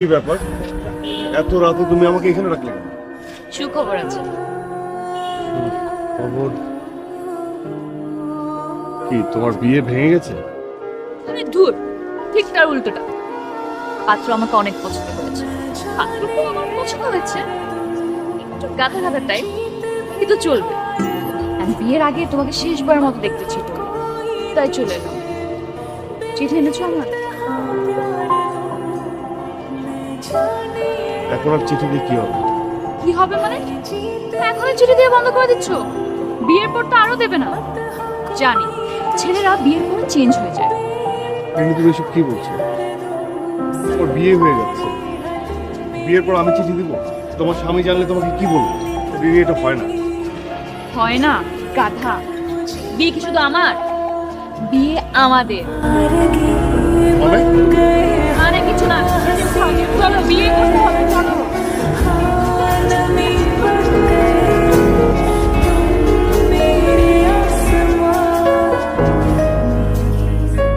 কি ব্যাপার? এত রাতে তুমি আমাকে এখানে রাখলে কেন? সুখবর আছে। খবর কি তোমার বিয়ে ভেঙে গেছে? তুমি দূর ঠিক তার উল্টোটা। পাত্র আমাকে অনেক পছন্দ করেছে। পাত্রকেও আমার পছন্দ হয়েছে। একটু গাধা গাধা টাইপ কিন্তু চলবে। আমি বিয়ের আগে তোমাকে শেষবার মতো দেখতে ছিল তাই চলে এলাম। চিঠি এনেছো আমার? এখন আর চিঠি দিয়ে কি হবে? কি হবে মানে? এখনই চিঠি দিয়ে বন্ধ করে দিচ্ছ? বিয়ের পর তো আরও দেবে না। জানি ছেলেরা বিয়ের পর চেঞ্জ হয়ে যায়। কিন্তু তুমি এসব কি বলছো? তোমার বিয়ে হয়ে যাচ্ছে বিয়ের পর আমি চিঠি দিব? তোমার স্বামী জানলে তোমাকে কি বলব? বিয়ে এটা হয় না। হয় না গাধা। বিয়ে কি শুধু আমার? বিয়ে আমাদের।